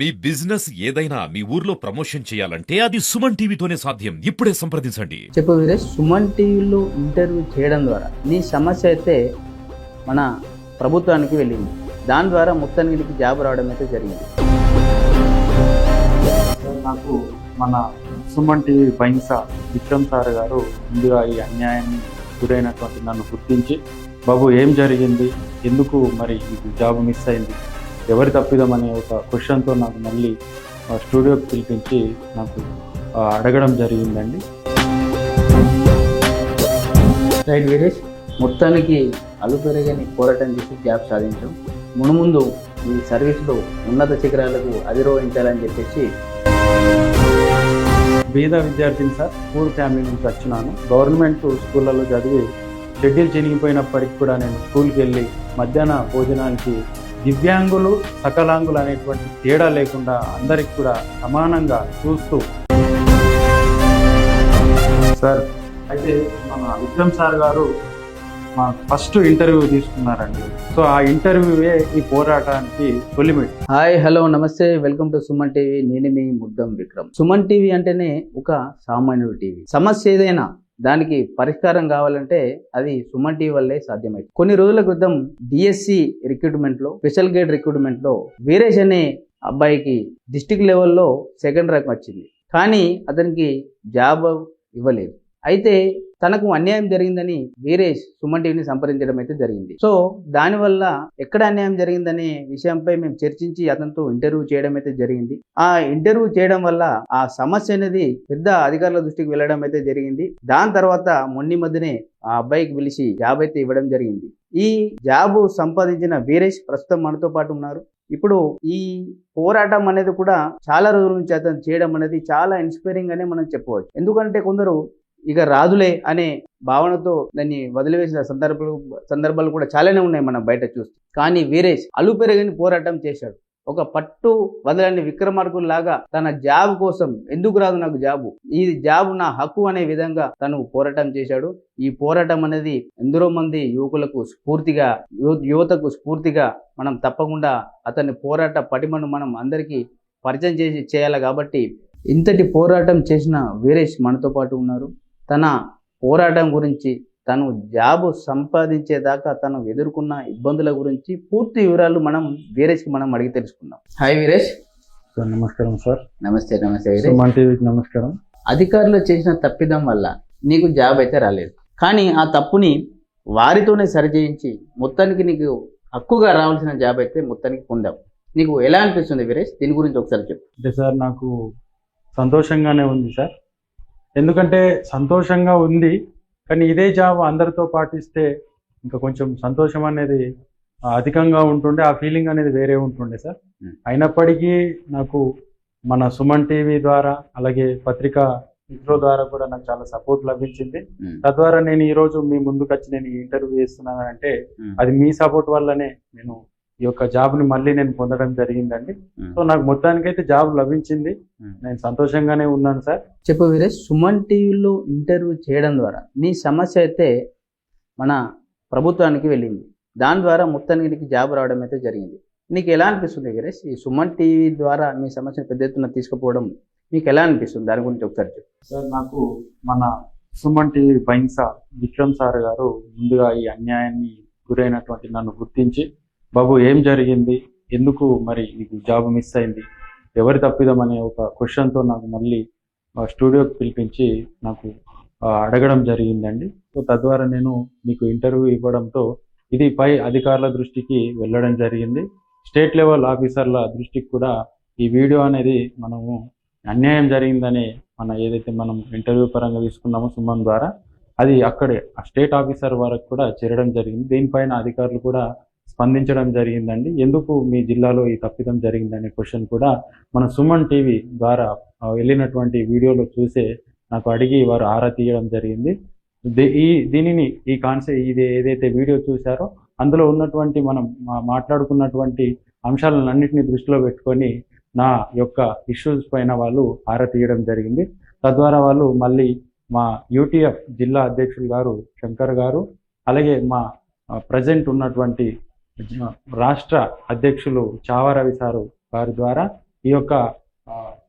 మీ business ఏదైనా మీ ఊర్లో promotion చేయాలంటే అది సుమన్ టీవీతోనే సాధ్యం. ఇప్పుడే సంప్రదించండి. చెప్పు వీరేష్ సుమన్ టీవీలో ఇంటర్వ్యూ చేయడం ద్వారా నీ సమస్య అయితే మన ప్రభుత్వానికి వెళ్ళింది. దాని ద్వారా మొత్తానికి నీకు జాబ్ రావడం అయితే జరిగింది. నాకు మన సుమన్ టీవీ బైన్స విక్రమ్ సార్ గారు ముందుగా ఈ అన్యాయాన్ని గురైనటువంటి నన్ను గుర్తించి బాబు ఏం జరిగింది? ఎందుకు మరి ఇది జాబ్ మిస్ అయింది? ఎవరి తప్పిదం అనే ఒక క్వశ్చన్తో నాకు మళ్ళీ స్టూడియోకి పిలిపించి నాకు అడగడం జరిగిందండి. రైట్ వీరేష్ మొత్తానికి అలుపెరగని పోరాటం చేసి జాబ్ సాధించాం. మునుముందు ఈ సర్వీస్లో ఉన్నత శిఖరాలకు అధిరోహించాలని చెప్పేసి బీద విద్యార్థిని సార్ పూర్ ఫ్యామిలీ నుంచి వచ్చినాను. గవర్నమెంట్ స్కూళ్ళలో చదివి షెడ్యూల్ చినిగిపోయినప్పటికి కూడా నేను స్కూల్కి వెళ్ళి మధ్యాహ్న భోజనానికి దివ్యాంగులు సకలాంగులు అనేటువంటి తేడా లేకుండా అందరికి కూడా సమానంగా చూస్తూ సార్. అయితే మన విక్రమ్ సార్ గారు మా ఫస్ట్ ఇంటర్వ్యూ తీసుకున్నారండి. సో ఆ ఇంటర్వ్యూవే ఈ పోరాటానికి తొలిమెట్ హాయ్ హలో నమస్తే. Welcome to Suman TV. నేను మీ ముద్దం విక్రమ్. సుమన్ టీవీ అంటేనే ఒక సామాన్యుడు టీవీ. సమస్య ఏదైనా దానికి పరిష్కారం కావాలంటే అది సుమన్ టీవీ వల్లే సాధ్యమైంది. కొన్ని రోజుల క్రితం డిఎస్సి రిక్రూట్మెంట్లో స్పెషల్ గ్రేడ్ రిక్రూట్మెంట్లో వీరేష్ అనే అబ్బాయికి డిస్టిక్ లెవెల్లో సెకండ్ ర్యాంక్ వచ్చింది. కానీ అతనికి జాబ్ ఇవ్వలేదు. అయితే తనకు అన్యాయం జరిగిందని వీరేష్ సుమన్ టీవీని సంప్రదించడం అయితే జరిగింది. సో దానివల్ల ఎక్కడ అన్యాయం జరిగిందనే విషయంపై మేము చర్చించి అతనితో ఇంటర్వ్యూ చేయడం అయితే జరిగింది. ఆ ఇంటర్వ్యూ చేయడం వల్ల ఆ సమస్య అనేది పెద్ద అధికారుల దృష్టికి వెళ్ళడం అయితే జరిగింది. దాని తర్వాత మొన్ని మధ్యనే ఆ అబ్బాయికి పిలిచి జాబ్ అయితే ఇవ్వడం జరిగింది. ఈ జాబ్ సంపాదించిన వీరేష్ ప్రస్తుతం మనతో పాటు ఉన్నారు. ఇప్పుడు ఈ పోరాటం అనేది కూడా చాలా రోజుల నుంచి అతను చేయడం అనేది చాలా ఇన్స్పైరింగ్ అనే మనం చెప్పవచ్చు. ఎందుకంటే కొందరు ఇక రాదులే అనే భావనతో దాన్ని వదిలివేసిన సందర్భాలు సందర్భాలు కూడా చాలానే ఉన్నాయి మనం బయట చూస్తే. కానీ వీరేష్ అలు పెరగని పోరాటం చేశాడు. ఒక పట్టు వదలని విక్రమార్కుడు లాగా తన జాబ్ కోసం ఎందుకు రాదు నాకు జాబు? ఈ జాబ్ నా హక్కు అనే విధంగా తను పోరాటం చేశాడు. ఈ పోరాటం అనేది ఎందరో మంది యువకులకు స్ఫూర్తిగా యువతకు స్ఫూర్తిగా మనం తప్పకుండా అతని పోరాట పటిమను మనం అందరికీ పరిచయం చేసి చేయాలి కాబట్టి ఇంతటి పోరాటం చేసిన వీరేష్ మనతో పాటు ఉన్నారు. తన పోరాటం గురించి తను జాబ్ సంపాదించేదాకా తను ఎదుర్కొన్న ఇబ్బందుల గురించి పూర్తి వివరాలు మనం వీరేష్కి మనం అడిగి తెలుసుకుందాం. హాయ్ వీరేష్. సార్ నమస్కారం సార్. నమస్తే నమస్తే సుమన్ టీవీకి నమస్కారం. అధికారులు చేసిన తప్పిదం వల్ల నీకు జాబ్ అయితే రాలేదు. కానీ ఆ తప్పుని వారితోనే సరిచేయించి మొత్తానికి నీకు హక్కుగా రావాల్సిన జాబ్ అయితే మొత్తానికి పొందావు. నీకు ఎలా అనిపిస్తుంది వీరేష్? దీని గురించి ఒకసారి చెప్పు. అంటే సార్ నాకు సంతోషంగానే ఉంది సార్. ఎందుకంటే సంతోషంగా ఉంది కానీ ఇదే జాబ్ అందరితో పాటిస్తే ఇంకా కొంచెం సంతోషం అనేది అధికంగా ఉంటుండే ఆ ఫీలింగ్ అనేది వేరే ఉంటుండే సార్. అయినప్పటికీ నాకు మన సుమన్ టీవీ ద్వారా అలాగే పత్రికా మిత్రుల ద్వారా కూడా నాకు చాలా సపోర్ట్ లభించింది. తద్వారా నేను ఈ రోజు మీ ముందుకు వచ్చి నేను ఈ ఇంటర్వ్యూ చేస్తున్నాను అంటే అది మీ సపోర్ట్ వల్లనే నేను ఈ యొక్క జాబ్ని మళ్ళీ నేను పొందడం జరిగిందండి. సో నాకు మొత్తానికైతే జాబ్ లభించింది. నేను సంతోషంగానే ఉన్నాను సార్. చెప్పు వీరేష్ సుమన్ టీవీలో ఇంటర్వ్యూ చేయడం ద్వారా నీ సమస్య అయితే మన ప్రభుత్వానికి వెళ్ళింది. దాని ద్వారా మొత్తానికి నీకు జాబ్ రావడం అయితే జరిగింది. నీకు ఎలా అనిపిస్తుంది వీరేష్? ఈ సుమన్ టీవీ ద్వారా మీ సమస్యను పెద్ద ఎత్తున తీసుకుపోవడం మీకు ఎలా అనిపిస్తుంది? దాని గురించి ఒకసారి చెప్పు. సార్ నాకు మన సుమన్ టీవీ బైన్స విక్రమ్ సార్ గారు ముందుగా ఈ అన్యాయాన్ని గురైనటువంటి నన్ను గుర్తించి బాబు ఏం జరిగింది? ఎందుకు మరి నీకు జాబ్ మిస్ అయింది? ఎవరి తప్పిదం అనే ఒక క్వశ్చన్తో నాకు మళ్ళీ స్టూడియోకి పిలిపించి నాకు అడగడం జరిగిందండి. సో తద్వారా నేను మీకు ఇంటర్వ్యూ ఇవ్వడంతో ఇది పై అధికారుల దృష్టికి వెళ్ళడం జరిగింది. స్టేట్ లెవెల్ ఆఫీసర్ల దృష్టికి కూడా ఈ వీడియో అనేది మనము అన్యాయం జరిగిందని మన ఏదైతే మనం ఇంటర్వ్యూ పరంగా తీసుకున్నామో సుమన్ ద్వారా అది అక్కడే ఆ స్టేట్ ఆఫీసర్ వరకు కూడా చేరడం జరిగింది. దీనిపైన అధికారులు కూడా స్పందించడం జరిగిందండి. ఎందుకు మీ జిల్లాలో ఈ తప్పిదం జరిగిందనే క్వశ్చన్ కూడా మన సుమన్ టీవీ ద్వారా వెళ్ళినటువంటి వీడియోలో చూసే నాకు అడిగి వారు ఆరా తీయడం జరిగింది. ఈ దీనిని ఈ కాన్సెప్ట్ ఇది ఏదైతే వీడియో చూశారో అందులో ఉన్నటువంటి మనం మాట్లాడుకున్నటువంటి అంశాలన్నింటినీ దృష్టిలో పెట్టుకొని నా యొక్క ఇష్యూస్ పైన వాళ్ళు ఆరా తీయడం జరిగింది. తద్వారా వాళ్ళు మళ్ళీ మా యూటీఎఫ్ జిల్లా అధ్యక్షులు గారు శంకర్ గారు అలాగే మా ప్రజెంట్ ఉన్నటువంటి రాష్ట్ర అధ్యక్షులు చావారవి సారు వారి ద్వారా ఈ యొక్క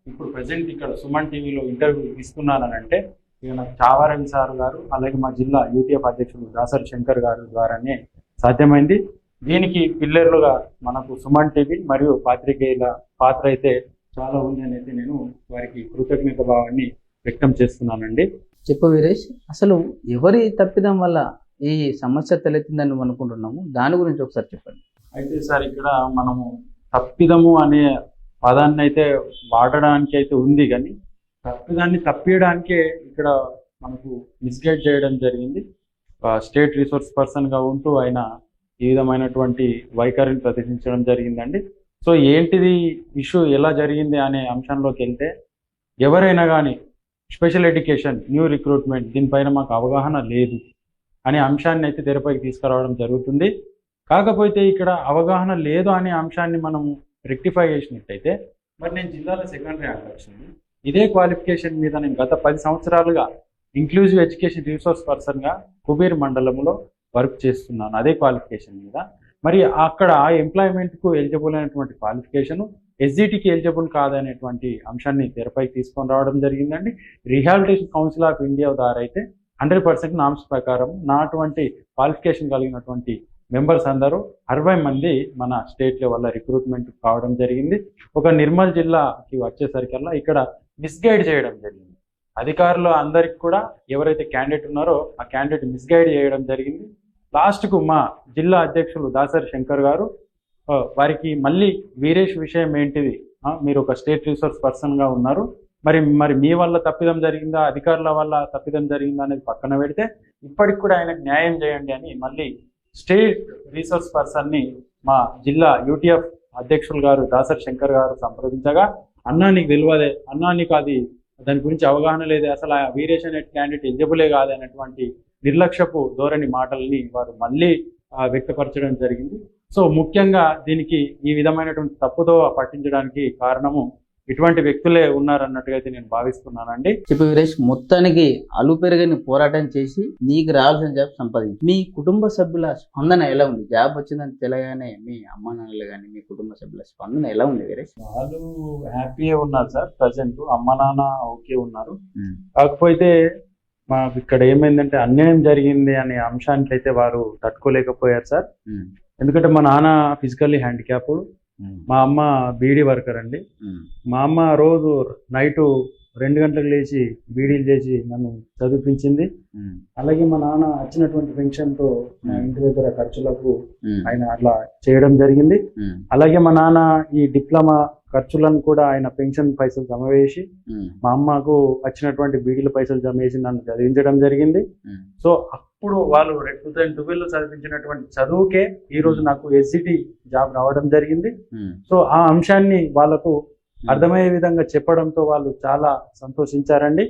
ఇప్పుడు ప్రజెంట్ ఇక్కడ సుమన్ టీవీలో ఇంటర్వ్యూ ఇస్తున్నానంటే ఇక నాకు చావారవి సారు గారు అలాగే మా జిల్లా యూటీఎఫ్ అధ్యక్షులు దాసరి శంకర్ గారు ద్వారానే సాధ్యమైంది. దీనికి పిల్లర్లుగా మనకు సుమన్ టీవీ మరియు పాత్రికేయుల పాత్ర అయితే చాలా ఉంది అని అయితే నేను వారికి కృతజ్ఞత భావాన్ని వ్యక్తం చేస్తున్నానండి. చెప్పు వీరేష్ అసలు ఎవరి తప్పిదం వల్ల ఈ సమస్య తలెత్తిందని అనుకుంటున్నాము. దాని గురించి ఒకసారి చెప్పండి. అయితే సార్ ఇక్కడ మనము తప్పిదము అనే పదాన్ని అయితే వాడడానికి అయితే ఉంది కానీ తప్పిదాన్ని తప్పియడానికే ఇక్కడ మనకు మిస్గైడ్ చేయడం జరిగింది. స్టేట్ రిసోర్స్ పర్సన్గా ఉంటూ ఆయన ఈ విధమైనటువంటి వైఖరిని ప్రదర్శించడం జరిగిందండి. సో ఏంటిది ఇష్యూ ఎలా జరిగింది అనే అంశంలోకి వెళ్తే ఎవరైనా కానీ స్పెషల్ ఎడ్యుకేషన్ న్యూ రిక్రూట్మెంట్ దీనిపైన మాకు అవగాహన లేదు. అనే అంశాన్ని అయితే తెరపైకి తీసుకురావడం జరుగుతుంది. కాకపోతే ఇక్కడ అవగాహన లేదు అనే అంశాన్ని మనం రెక్టిఫై చేసినట్టయితే మరి నేను జిల్లాలో సెకండ్ ర్యాంక్ వచ్చింది. ఇదే క్వాలిఫికేషన్ మీద నేను గత పది సంవత్సరాలుగా ఇంక్లూజివ్ ఎడ్యుకేషన్ రిసోర్స్ పర్సన్గా కుబేర్ మండలంలో వర్క్ చేస్తున్నాను అదే క్వాలిఫికేషన్ మీద. మరి అక్కడ ఎంప్లాయ్మెంట్కు ఎలిజిబుల్ అయినటువంటి క్వాలిఫికేషన్ ఎస్జిటికి ఎలిజిబుల్ కాదనేటువంటి అంశాన్ని తెరపైకి తీసుకొని రావడం జరిగిందండి. రిహాబిలిటేషన్ కౌన్సిల్ ఆఫ్ ఇండియా ద్వారా అయితే హండ్రెడ్ పర్సెంట్ నామ్స్ ప్రకారం నా అటువంటి క్వాలిఫికేషన్ కలిగినటువంటి మెంబర్స్ అందరూ అరవై మంది మన స్టేట్ లెవెల్లో రిక్రూట్మెంట్ కావడం జరిగింది. ఒక నిర్మల్ జిల్లాకి వచ్చేసరికల్లా ఇక్కడ మిస్గైడ్ చేయడం జరిగింది. అధికారులు అందరికి కూడా ఎవరైతే క్యాండిడేట్ ఉన్నారో ఆ క్యాండిడేట్ మిస్గైడ్ చేయడం జరిగింది. లాస్ట్కు మా జిల్లా అధ్యక్షులు దాసరి శంకర్ గారు వారికి మళ్ళీ వీరేష్ విషయం ఏంటిది? మీరు ఒక స్టేట్ రిసోర్స్ పర్సన్గా ఉన్నారు. మరి మరి మీ వల్ల తప్పిదం జరిగిందా? అధికారుల వల్ల తప్పిదం జరిగిందా అనేది పక్కన పెడితే ఇప్పటికి కూడా ఆయనకు న్యాయం చేయండి అని మళ్ళీ స్టేట్ రీసోర్స్ పర్సన్ని మా జిల్లా యూటీఎఫ్ అధ్యక్షులు గారు దాసర్ శంకర్ గారు సంప్రదించగా అన్నా నీకు తెలియదే. అన్నా నీకు అది దాని గురించి అవగాహన లేదే. అసలు ఆ వీరేష్ అనే క్యాండిడేట్ ఎలిజిబులే కాదు అనేటువంటి నిర్లక్ష్యపు ధోరణి మాటల్ని వారు మళ్ళీ వ్యక్తపరచడం జరిగింది. సో ముఖ్యంగా దీనికి ఈ విధమైనటువంటి తప్పుదో పట్టించడానికి కారణము ఇటువంటి వ్యక్తులే ఉన్నారన్నట్టుగా అయితే నేను భావిస్తున్నానండి. చెప్పు వీరేష్ మొత్తానికి అలు పెరగని పోరాటం చేసి నీకు రావాల్సిన జాబ్ సంపాదించి. మీ కుటుంబ సభ్యుల స్పందన ఎలా ఉంది? జాబ్ వచ్చిందని తెలియగానే మీ అమ్మ నాన్నలు కానీ మీ కుటుంబ సభ్యుల స్పందన ఎలా ఉంది వీరేష్? వాళ్ళు హ్యాపీగా ఉన్నారు సార్ ప్రజెంట్. అమ్మ నాన్న ఓకే ఉన్నారు. కాకపోతే మాకు ఇక్కడ ఏమైందంటే అన్యాయం జరిగింది అనే అంశానికి అయితే వారు తట్టుకోలేకపోయారు సార్. ఎందుకంటే మా నాన్న ఫిజికల్లీ హ్యాండిక్యాప్డ్. మా అమ్మ బీడీ వర్కర్ అండి. మా అమ్మ రోజు నైట్ రెండు గంటలకు లేచి బీడీలు చేసి నన్ను చదివించింది. అలాగే మా నాన్న వచ్చినటువంటి పెన్షన్తో నా ఇంటి దగ్గర ఖర్చులకు ఆయన అట్లా చేయడం జరిగింది. అలాగే మా నాన్న ఈ డిప్లొమా ఖర్చులను కూడా ఆయన పెన్షన్ పైసలు జమ వేసి మా అమ్మకు వచ్చినటువంటి బీడీల పైసలు జమ వేసి నన్ను చదివించడం జరిగింది. సో అప్పుడు వాళ్ళు టూ థౌసండ్ ట్వెల్వ్లో చదివించినటువంటి చదువుకే ఈ రోజు నాకు ఎస్సిటి జాబ్ రావడం జరిగింది. సో ఆ అంశాన్ని వాళ్ళకు అర్థమయ్యే విధంగా చెప్పడంతో వాళ్ళు చాలా సంతోషించారండి.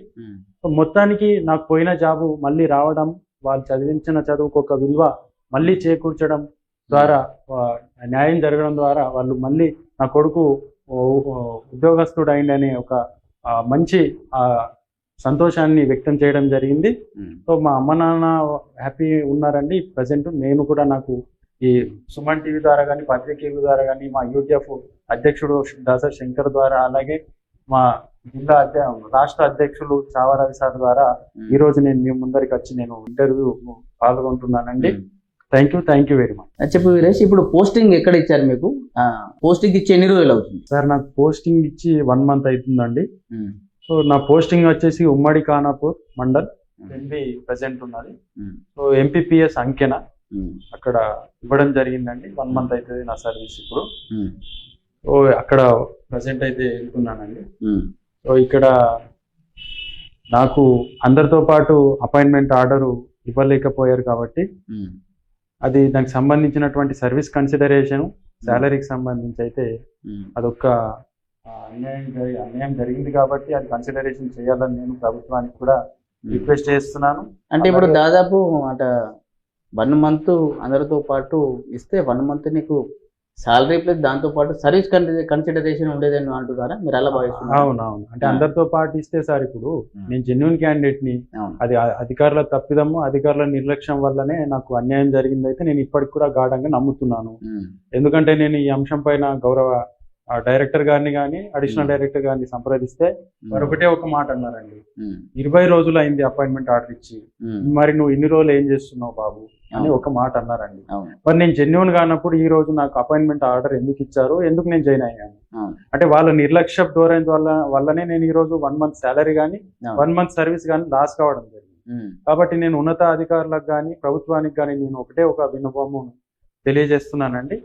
సో మొత్తానికి నాకు పోయిన జాబు మళ్ళీ రావడం వాళ్ళు చదివించిన చదువుకు ఒక విలువ మళ్ళీ చేకూర్చడం ద్వారా న్యాయం జరగడం ద్వారా వాళ్ళు మళ్ళీ నా కొడుకు ఉద్యోగస్తుడు అయిందనే ఒక మంచి ఆ, సంతోషాన్ని వ్యక్తం చేయడం జరిగింది. సో మా అమ్మ నాన్న హ్యాపీ ఉన్నారండి. ప్రజెంట్ నేను కూడా నాకు ఈ సుమన్ టీవీ ద్వారా కానీ పత్రికేయుల ద్వారా కానీ మా యూటీఎఫ్ అధ్యక్షుడు దాసర్ శంకర్ ద్వారా అలాగే మా జిల్లా అధ్య రాష్ట్ర అధ్యక్షులు చావరావి సార్ ద్వారా ఈ రోజు నేను మీ ముందరికి వచ్చి నేను interview పాల్గొంటున్నానండి. Thank you thank you very much. చెప్పు వీరేష్ ఇప్పుడు పోస్టింగ్ ఎక్కడ ఇచ్చారు మీకు? పోస్టింగ్ ఇచ్చి ఎన్ని రోజులు అవుతుంది? సార్ నాకు పోస్టింగ్ ఇచ్చి వన్ మంత్ అవుతుందండి. సో నా పోస్టింగ్ వచ్చేసి ఉమ్మడి ఖానాపూర్ మండల్ ఎంపీ ప్రజెంట్ ఉన్నది. సో ఎంపీపీఎస్ అంకెన అక్కడ ఇవ్వడం జరిగిందండి. వన్ మంత్ అవుతుంది నా సర్వీస్ ఇప్పుడు. సో అక్కడ ప్రజెంట్ అయితే వెళ్తున్నానండి సో ఇక్కడ నాకు అందరితో పాటు అపాయింట్మెంట్ ఆర్డర్ ఇవ్వలేకపోయారు కాబట్టి అది దానికి సంబంధించినటువంటి సర్వీస్ కన్సిడరేషన్ శాలరీకి సంబంధించి అయితే అదొక అన్యాయం జరి- అన్యాయం జరిగింది కాబట్టి అది కన్సిడరేషన్ చేయాలని నేను ప్రభుత్వానికి కూడా రిక్వెస్ట్ చేస్తున్నాను. అంటే ఇప్పుడు దాదాపు అట వన్ మంత్ అందరితో పాటు ఇస్తే వన్ మంత్ నీకు సాలరీ ప్లస్ దాంతో పాటు సర్వీస్ కన్సిడరేషన్ ఉండేదని అంటున్నారా? మీరు అలా భావిస్తున్నారు? అవునవును. అంటే ఆ. అందరితో పాటు ఇస్తే సార్ ఇప్పుడు నేను జెన్యున్ క్యాండిడేట్ని అది అధికారుల తప్పిదము అధికారుల నిర్లక్ష్యం వల్లనే నాకు అన్యాయం జరిగింది అయితే నేను ఇప్పటికి కూడా గాఢంగా నమ్ముతున్నాను. ఎందుకంటే నేను ఈ అంశం పైన గౌరవ డైరెక్టర్ గారిని కానీ అడిషనల్ Hmm. డైరెక్టర్ గారిని సంప్రదిస్తే వారు ఒకటే ఒక మాట అన్నారండి. ఉమ్, ఇరవై రోజులు అయింది అపాయింట్మెంట్ ఆర్డర్ ఇచ్చి. మరి నువ్వు ఇన్ని రోజులు ఏం చేస్తున్నావు బాబు? అని ఒక మాట అన్నారండి. మరి నేను జెన్యున్ కానప్పుడు ఈ రోజు నాకు అపాయింట్మెంట్ ఆర్డర్ ఎందుకు ఇచ్చారు? ఎందుకు నేను జాయిన్ అయ్యాను. అంటే వాళ్ళ నిర్లక్ష్య ధోరణి వల్ల వల్లనే నేను ఈ రోజు వన్ మంత్ శాలరీ కానీ. వన్ మంత్ సర్వీస్ కానీ లాస్ కావడం జరిగింది. కాబట్టి నేను ఉన్నత అధికారులకు కానీ ప్రభుత్వానికి కానీ నేను ఒకటే ఒక విన్నపము తెలియజేస్తున్నానండి.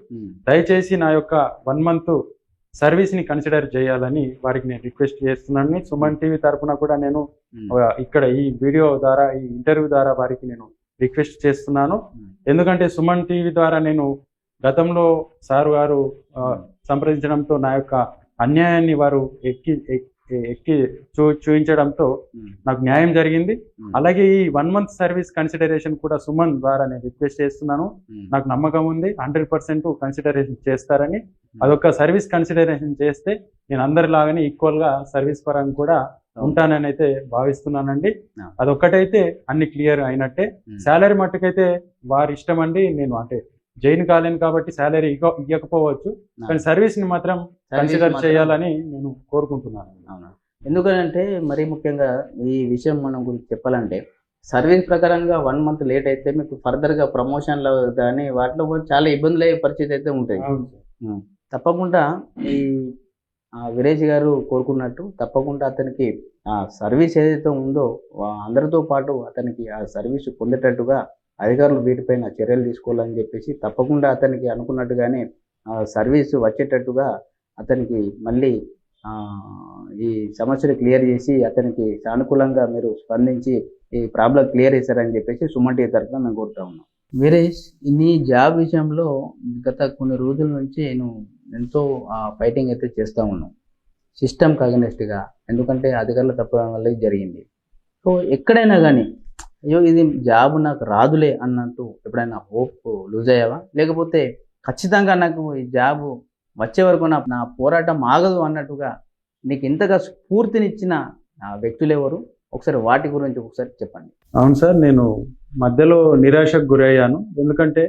దయచేసి నా యొక్క వన్ మంత్ సర్వీస్ని కన్సిడర్ చేయాలని వారికి నేను రిక్వెస్ట్ చేస్తున్నాను. సుమన్ టీవీ తరపున కూడా నేను ఆ, ఇక్కడ ఈ వీడియో ద్వారా ఈ ఇంటర్వ్యూ ద్వారా వారికి నేను రిక్వెస్ట్ చేస్తున్నాను. ఎందుకంటే సుమన్ టీవీ ద్వారా నేను గతంలో సార్ గారు ఆ, సంప్రదించడంతో నా యొక్క అన్యాయాన్ని వారు ఎక్కి ఎక్- ఎక్కి చూ చూపించడంతో నాకు న్యాయం జరిగింది. అలాగే ఈ వన్ మంత్ సర్వీస్ కన్సిడరేషన్ కూడా సుమన్ ద్వారా నేను రిక్వెస్ట్ చేస్తున్నాను. నాకు నమ్మకం ఉంది. హండ్రెడ్ పర్సెంట్ కన్సిడరేషన్ చేస్తారని. అదొక సర్వీస్ కన్సిడరేషన్ చేస్తే నేను అందరిలాగానే ఈక్వల్గా సర్వీస్ పరంగా కూడా ఉంటానని అయితే భావిస్తున్నానండి. అదొక్కటైతే అన్ని క్లియర్ అయినట్టే. శాలరీ మట్టుకైతే వారి ఇష్టం అండి నేను అంటే జైన్ కాలేను కాబట్టి శాలరీ ఇవ్వకపోవచ్చు. కానీ సర్వీస్ని మాత్రం కన్సిడర్ చేయాలని నేను కోరుకుంటున్నాను. అవునా? ఎందుకంటే మరీ ముఖ్యంగా ఈ విషయం మనం గురించి చెప్పాలంటే సర్వీస్ ప్రకారంగా వన్ మంత్ లేట్ అయితే మీకు ఫర్దర్గా ప్రమోషన్లో కానీ వాటిలో కూడా చాలా ఇబ్బందులు అయ్యే పరిస్థితి అయితే ఉంటాయి. తప్పకుండా ఈ ఆ, వీరేష్ గారు కోరుకున్నట్టు తప్పకుండా అతనికి ఆ సర్వీస్ ఏదైతే ఉందో అందరితో పాటు అతనికి ఆ సర్వీస్ పొందేటట్టుగా అధికారులు వీటిపైన చర్యలు తీసుకోవాలని చెప్పేసి తప్పకుండా అతనికి అనుకున్నట్టుగానే సర్వీస్ వచ్చేటట్టుగా అతనికి మళ్ళీ ఈ సమస్యను క్లియర్ చేసి అతనికి సానుకూలంగా మీరు స్పందించి ఈ ప్రాబ్లం క్లియర్ చేశారని చెప్పేసి సుమంటి తరఫున మేము కోరుతా ఉన్నాం. వీరేష్ నీ జాబ్ విషయంలో గత కొన్ని రోజుల నుంచి నేను ఎంతో ఫైటింగ్ అయితే చేస్తూ ఉన్నాను సిస్టమ్కి అగనెస్ట్గా ఎందుకంటే అధికారులు తప్పడం వల్ల జరిగింది. సో ఎక్కడైనా కానీ అయ్యో ఇది జాబ్ నాకు రాదులే అన్నట్టు ఎప్పుడైనా హోప్ లూజ్ అయ్యావా? లేకపోతే ఖచ్చితంగా నాకు ఈ జాబ్ వచ్చే వరకు నా నా పోరాటం ఆగదు అన్నట్టుగా నీకు ఇంతగా స్ఫూర్తినిచ్చిన వ్యక్తులు ఎవరు? ఒకసారి వాటి గురించి ఒకసారి చెప్పండి. అవును సార్ నేను మధ్యలో నిరాశకు గురయ్యాను. ఎందుకంటే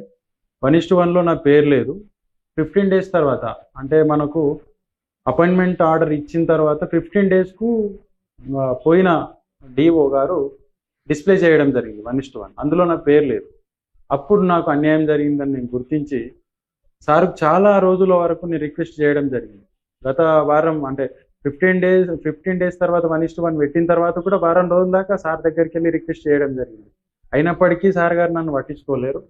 వన్ ఇస్ట్ వన్లో నా పేరు లేదు. ఫిఫ్టీన్ డేస్ తర్వాత అంటే మనకు అపాయింట్మెంట్ ఆర్డర్ ఇచ్చిన తర్వాత ఫిఫ్టీన్ డేస్కు పోయిన డిఓ గారు డిస్ప్లే చేయడం జరిగింది వన్ ఇస్ట్ వన్. అందులో నా పేరు లేదు. అప్పుడు నాకు అన్యాయం జరిగిందని నేను గుర్తించి సార్ చాలా రోజుల వరకు నేను రిక్వెస్ట్ చేయడం జరిగింది. గత వారం అంటే ఫిఫ్టీన్ డేస్ ఫిఫ్టీన్ డేస్ తర్వాత వన్ ఇస్ట్ వన్ పెట్టిన తర్వాత కూడా వారం రోజుల దాకా సార్ దగ్గరికి వెళ్ళి రిక్వెస్ట్ చేయడం జరిగింది. అయినప్పటికీ సార్ గారు నన్ను పట్టించుకోలేరు.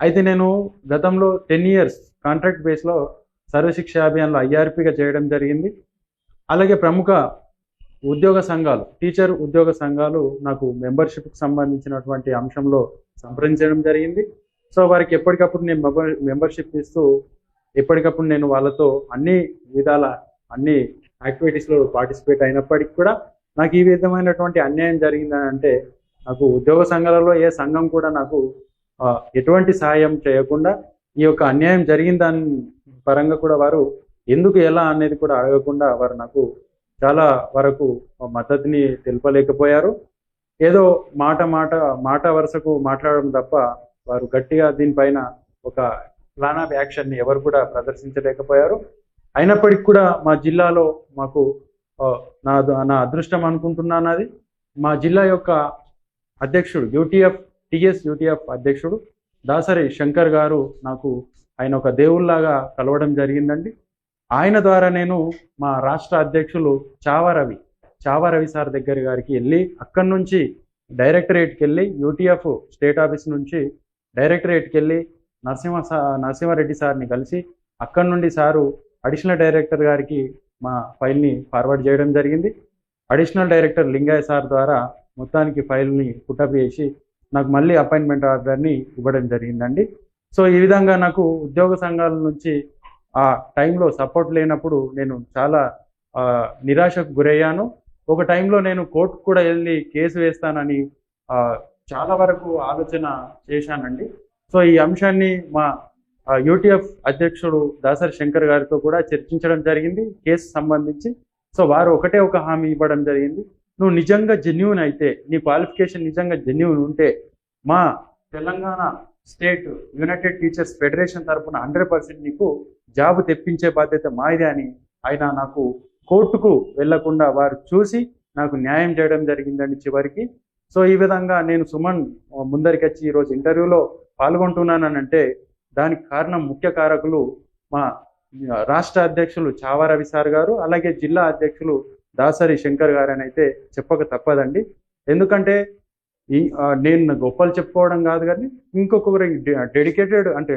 అయితే నేను గతంలో టెన్ ఇయర్స్ కాంట్రాక్ట్ బేస్లో సర్వశిక్ష అభియాన్లో ఐఆర్పిగా చేయడం జరిగింది. అలాగే ప్రముఖ ఉద్యోగ సంఘాలు టీచర్ ఉద్యోగ సంఘాలు నాకు మెంబర్షిప్కి సంబంధించినటువంటి అంశంలో సంప్రదించడం జరిగింది. సో వారికి ఎప్పటికప్పుడు నేను మెంబర్ మెంబర్షిప్ ఇస్తూ ఎప్పటికప్పుడు నేను వాళ్ళతో అన్ని విధాల అన్ని యాక్టివిటీస్లో పార్టిసిపేట్ అయినప్పటికీ కూడా నాకు ఈ విధమైనటువంటి అన్యాయం జరిగిందని అంటే నాకు ఉద్యోగ సంఘాలలో ఏ సంఘం కూడా నాకు ఎటువంటి సహాయం చేయకుండా ఈ యొక్క అన్యాయం జరిగిన దాని పరంగా కూడా వారు ఎందుకు ఎలా అనేది కూడా అడగకుండా వారు నాకు చాలా వరకు మద్దతుని తెలుపలేకపోయారు. ఏదో మాట మాట మాట వరుసకు మాట్లాడడం తప్ప వారు గట్టిగా దీనిపైన ఒక ప్లాన్ ఆఫ్ యాక్షన్ని ఎవరు కూడా ప్రదర్శించలేకపోయారు. అయినప్పటికీ కూడా మా జిల్లాలో మాకు నా నా అదృష్టం అనుకుంటున్నాను అది. మా జిల్లా యొక్క అధ్యక్షుడు యూటీఎఫ్ టిఎస్ యూటీఎఫ్ అధ్యక్షుడు దాసరి శంకర్ గారు నాకు ఆయన ఒక దేవుళ్ళాగా కలవడం జరిగిందండి. ఆయన ద్వారా నేను మా రాష్ట్ర అధ్యక్షులు చావారవి చావారవి సార్ దగ్గర గారికి వెళ్ళి అక్కడి నుంచి డైరెక్టరేట్కి వెళ్ళి యూటీఎఫ్ స్టేట్ ఆఫీస్ నుంచి డైరెక్టరేట్కి వెళ్ళి నరసింహ సా నరసింహారెడ్డి సార్ని కలిసి అక్కడి నుండి సారు అడిషనల్ డైరెక్టర్ గారికి మా ఫైల్ని ఫార్వర్డ్ చేయడం జరిగింది. అడిషనల్ డైరెక్టర్ లింగయ్య సార్ ద్వారా మొత్తానికి ఫైల్ని పుటప్ చేసి నాకు మళ్ళీ అపాయింట్మెంట్ ఆర్డర్ని ఇవ్వడం జరిగిందండి. సో ఈ విధంగా నాకు ఉద్యోగ సంఘాల నుంచి ఆ టైంలో సపోర్ట్ లేనప్పుడు నేను చాలా నిరాశకు గురయ్యాను. ఒక టైంలో నేను కోర్టు కూడా వెళ్ళి కేసు వేస్తానని చాలా వరకు ఆలోచన చేశానండి. సో ఈ అంశాన్ని మా యూటీఎఫ్ అధ్యక్షుడు దాసరి శంకర్ గారితో కూడా చర్చించడం జరిగింది కేసు సంబంధించి. సో వారు ఒకటే ఒక హామీ ఇవ్వడం జరిగింది. నువ్వు నిజంగా జెన్యున్ అయితే నీ క్వాలిఫికేషన్ నిజంగా జెన్యున్ ఉంటే మా Telangana state united teachers federation తరపున హండ్రెడ్ పర్సెంట్ నీకు జాబ్ తెప్పించే బాధ్యత మాది అని ఆయన నాకు కోర్టుకు వెళ్ళకుండా వారు చూసి నాకు న్యాయం చేయడం జరిగిందండి చివరికి. సో ఈ విధంగా నేను సుమన్ ముందరికి వచ్చి ఈరోజు ఇంటర్వ్యూలో పాల్గొంటున్నానంటే దానికి కారణం ముఖ్య కారకులు మా రాష్ట్ర అధ్యక్షులు చావా రవి సార్ గారు అలాగే జిల్లా అధ్యక్షులు దాసరి శంకర్ గారు అని అయితే చెప్పక తప్పదండి. ఎందుకంటే నేను గొప్పలు చెప్పుకోవడం కాదు కానీ ఇంకొకరి డెడికేటెడ్ అంటే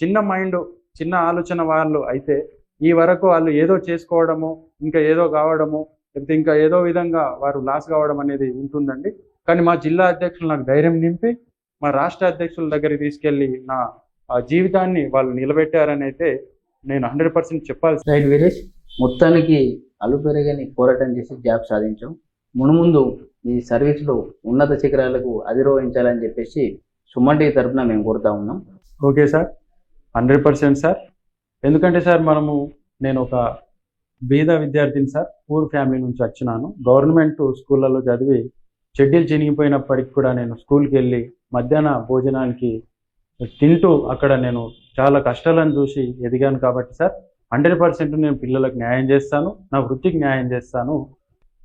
చిన్న మైండ్ చిన్న ఆలోచన వాళ్ళు అయితే ఈ వరకు వాళ్ళు ఏదో చేసుకోవడము ఇంకా ఏదో కావడము లేకపోతే ఇంకా ఏదో విధంగా వారు లాస్ కావడం అనేది ఉంటుందండి. కానీ మా జిల్లా అధ్యక్షులు నాకు ధైర్యం నింపి మా రాష్ట్ర అధ్యక్షుల దగ్గరికి తీసుకెళ్ళి నా జీవితాన్ని వాళ్ళు నిలబెట్టారని అయితే నేను హండ్రెడ్ పర్సెంట్ చెప్పాల్సి రైట్ వీరేష్ మొత్తానికి అలు పెరగని పోరాటం చేసి జాబ్ సాధించాం. మునుముందు ఈ సర్వీస్లో ఉన్నత శిఖరాలకు అధిరోహించాలని చెప్పేసి సుమన్ తరఫున మేము కోరుతా ఉన్నాం. Okay sir. Hundred percent sir. ఎందుకంటే సార్ మనము నేను ఒక బీద విద్యార్థిని సార్. పూర్ ఫ్యామిలీ నుంచి వచ్చినాను. గవర్నమెంట్ స్కూళ్ళలో చదివి షెడ్యూల్ చినిగిపోయినప్పటికి కూడా నేను స్కూల్కి వెళ్ళి మధ్యాహ్న భోజనానికి తింటూ అక్కడ నేను చాలా కష్టాలను చూసి ఎదిగాను కాబట్టి సార్. హండ్రెడ్ పర్సెంట్ నేను పిల్లలకు న్యాయం చేస్తాను. నా వృత్తికి న్యాయం చేస్తాను.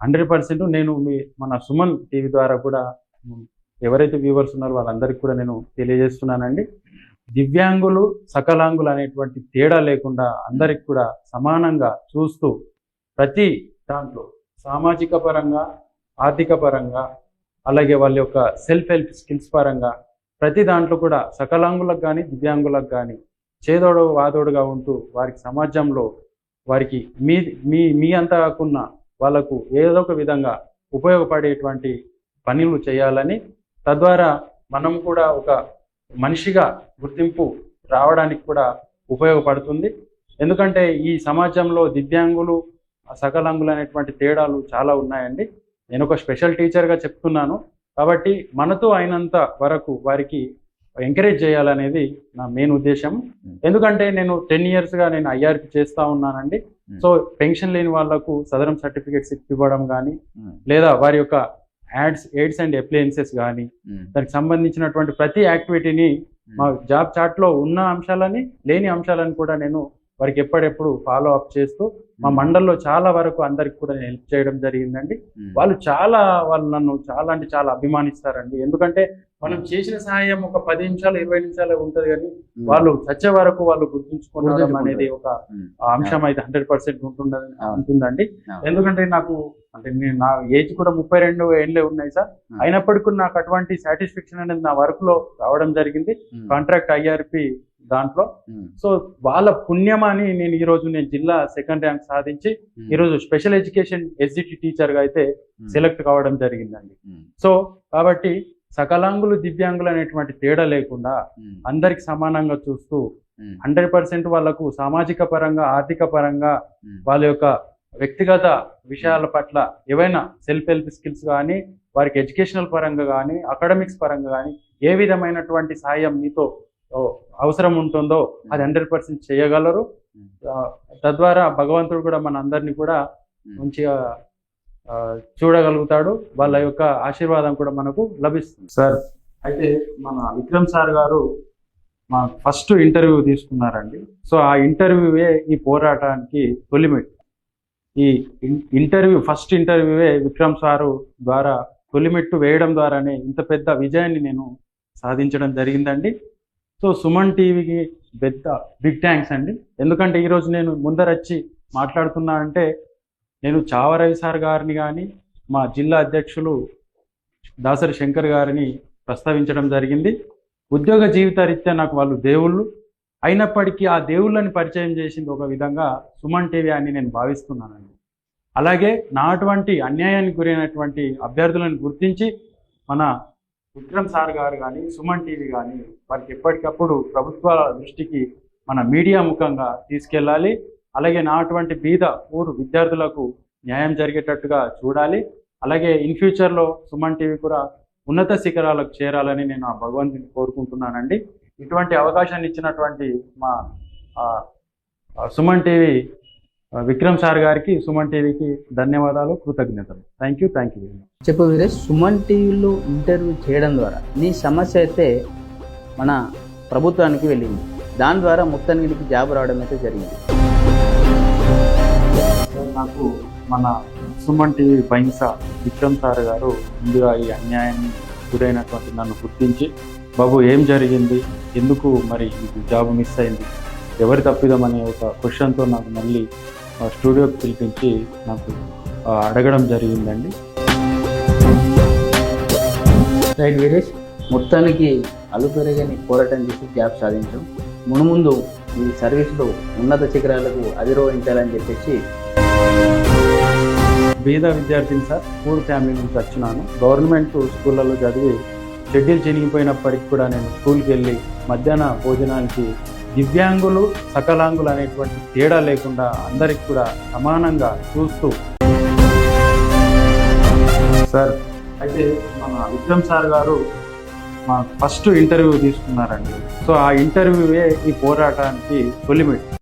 హండ్రెడ్ పర్సెంట్ నేను మీ మన సుమన్ టీవీ ద్వారా కూడా ఎవరైతే వ్యూవర్స్ ఉన్నారో వాళ్ళందరికీ కూడా నేను తెలియజేస్తున్నానండి. దివ్యాంగులు సకలాంగులు అనేటువంటి తేడా లేకుండా అందరికి కూడా సమానంగా చూస్తూ ప్రతి దాంట్లో సామాజిక పరంగా ఆర్థిక పరంగా అలాగే వాళ్ళ యొక్క సెల్ఫ్ హెల్ప్ స్కిల్స్ పరంగా ప్రతి దాంట్లో కూడా సకలాంగులకు కానీ దివ్యాంగులకు కానీ చేదోడు వాదోడుగా ఉంటూ వారికి సమాజంలో వారికి మీ మీ మీ అంతా కాకుండా వాళ్ళకు ఏదో ఒక విధంగా ఉపయోగపడేటువంటి పనులు చేయాలని తద్వారా మనం కూడా ఒక మనిషిగా గుర్తింపు రావడానికి కూడా ఉపయోగపడుతుంది. ఎందుకంటే ఈ సమాజంలో దివ్యాంగులు సకలాంగులు అనేటువంటి తేడాలు చాలా ఉన్నాయండి. నేను ఒక స్పెషల్ టీచర్గా చెప్తున్నాను. కాబట్టి మనతో అయినంత వరకు వారికి ఎంకరేజ్ చేయాలనేది నా మెయిన్ ఉద్దేశం. ఎందుకంటే నేను టెన్ ఇయర్స్గా నేను ఐఆర్పి చేస్తూ ఉన్నానండి. సో పెన్షన్ లేని వాళ్ళకు సదరం సర్టిఫికేట్స్ ఇవ్వడం కానీ లేదా వారి యొక్క యాడ్స్ ఎయిడ్స్ అండ్ అప్లయన్సెస్ కానీ దానికి సంబంధించినటువంటి ప్రతి యాక్టివిటీని మా జాబ్ చార్ట్లో ఉన్న అంశాలని లేని అంశాలను కూడా నేను వారికి ఎప్పటికెప్పుడు ఫాలో అప్ చేస్తూ మా మండల్లో చాలా వరకు అందరికి కూడా నేను హెల్ప్ చేయడం జరిగిందండి. వాళ్ళు చాలా వాళ్ళు నన్ను చాలా అంటే చాలా అభిమానిస్తారండి. ఎందుకంటే మనం చేసిన సహాయం ఒక పది నిమిషాలు ఇరవై నిమిషాలు ఉంటది కానీ వాళ్ళు చచ్చే వరకు వాళ్ళు గుర్తుంచుకోవడం. అనేది ఒక అంశం అయితే హండ్రెడ్ పర్సెంట్ ఉంటుందని. ఉంటుందండి. ఎందుకంటే నాకు అంటే నేను నా ఏజ్ కూడా ముప్పై రెండు ఏళ్ళే ఉన్నాయి సార్. అయినప్పటికీ నాకు అటువంటి సాటిస్ఫాక్షన్ అనేది నా వర్క్లో రావడం జరిగింది. కాంట్రాక్ట్ ఐఆర్పి దాంట్లో. సో వాళ్ళ పుణ్యమని నేను ఈ రోజు నేను జిల్లా సెకండ్ ర్యాంక్ సాధించి ఈ రోజు స్పెషల్ ఎడ్యుకేషన్ ఎస్జిటి టీచర్గా అయితే సెలెక్ట్ కావడం జరిగిందండి. సో కాబట్టి సకలాంగులు దివ్యాంగులు అనేటువంటి తేడా లేకుండా అందరికి సమానంగా చూస్తూ హండ్రెడ్ పర్సెంట్ వాళ్ళకు సామాజిక పరంగా ఆర్థిక పరంగా వాళ్ళ యొక్క వ్యక్తిగత విషయాల పట్ల ఏవైనా సెల్ఫ్ హెల్ప్ స్కిల్స్ కానీ వారికి ఎడ్యుకేషనల్ పరంగా కానీ అకాడమిక్స్ పరంగా కానీ ఏ విధమైనటువంటి సాయం మీతో అవసరం ఉంటుందో అది హండ్రెడ్ పర్సెంట్ చేయగలరు. తద్వారా భగవంతుడు కూడా మన అందరినీ కూడా మంచిగా చూడగలుగుతాడు. వాళ్ళ యొక్క ఆశీర్వాదం కూడా మనకు లభిస్తుంది. సార్ అయితే మన విక్రమ్ సార్ గారు మా ఫస్ట్ ఇంటర్వ్యూ తీసుకున్నారండి. సో ఆ ఇంటర్వ్యూవే ఈ పోరాటానికి తొలిమెట్ ఈ ఇంటర్వ్యూ ఫస్ట్ ఇంటర్వ్యూవే విక్రమ్ సారు ద్వారా తొలిమెట్టు వేయడం ద్వారానే ఇంత పెద్ద విజయాన్ని నేను సాధించడం జరిగిందండి. సో సుమన్ టీవీకి పెద్ద బిగ్ థ్యాంక్స్ అండి. ఎందుకంటే ఈరోజు నేను ముందరొచ్చి మాట్లాడుతున్నా అంటే నేను చావరవి సార్ గారిని కానీ మా జిల్లా అధ్యక్షులు దాసరి శంకర్ గారిని ప్రస్తావించడం జరిగింది. ఉద్యోగ జీవిత రీత్యా నాకు వాళ్ళు దేవుళ్ళు. అయినప్పటికీ ఆ దేవుళ్ళని పరిచయం చేసింది ఒక విధంగా సుమన్ టీవీ అని నేను భావిస్తున్నానండి. అలాగే నా అటువంటి అన్యాయానికి గురైనటువంటి అభ్యర్థులను గుర్తించి మన విక్రమ్ సార్ గారు కానీ సుమన్ టీవీ కానీ వారికి ఎప్పటికప్పుడు ప్రభుత్వ దృష్టికి మన మీడియా ముఖంగా తీసుకెళ్ళాలి. అలాగే నా అటువంటి బీద ఊరు విద్యార్థులకు న్యాయం జరిగేటట్టుగా చూడాలి. అలాగే ఇన్ ఫ్యూచర్లో సుమన్ టీవీ కూడా ఉన్నత శిఖరాలకు చేరాలని నేను ఆ భగవంతుని కోరుకుంటున్నానండి. ఇటువంటి అవకాశాన్ని ఇచ్చినటువంటి మా సుమన్ టీవీ విక్రమ్ సార్ గారికి సుమన్ టీవీకి ధన్యవాదాలు కృతజ్ఞతలు. థ్యాంక్ యూ థ్యాంక్ యూ చెప్పు వీరేష్ సుమన్ టీవీలో ఇంటర్వ్యూ చేయడం ద్వారా నీ సమస్య అయితే మన ప్రభుత్వానికి వెళ్ళింది. దాని ద్వారా మొత్తానికి జాబ్ రావడం అయితే జరిగింది. నాకు మన సుమన్ టీవీ బైన్సా విక్రమ్ సార్ గారు ముందుగా ఈ అన్యాయాన్ని గురైనటువంటి నన్ను గుర్తించి బాబు ఏం జరిగింది? ఎందుకు మరి మీకు జాబ్ మిస్ అయింది? ఎవరి తప్పిదం అనే ఒక క్వశ్చన్తో నాకు మళ్ళీ స్టూడియోకి పిలిపించి నాకు అడగడం జరిగిందండి. రైట్ వీరేష్ మొత్తానికి అలుపెరగని పోరాటం చేసి జాబ్ సాధించాం. మునుముందు ఈ సర్వీస్లో ఉన్నత శిఖరాలకు అధిరోహించాలని చెప్పేసి బీద విద్యార్థిని సార్ పూర్ ఫ్యామిలీ నుంచి వచ్చినాను. గవర్నమెంట్ స్కూళ్ళలో చదివి షెడ్యూల్ చినిగిపోయినప్పటికి కూడా నేను స్కూల్కి వెళ్ళి మధ్యాహ్న భోజనానికి దివ్యాంగులు సకలాంగులు అనేటువంటి తేడా లేకుండా అందరికి కూడా సమానంగా చూస్తూ సార్ అయితే మన విక్రమ్ సార్ గారు మా ఫస్ట్ ఇంటర్వ్యూ తీసుకున్నారండి. సో ఆ ఇంటర్వ్యూవే ఈ పోరాటానికి తొలిమెట్టు.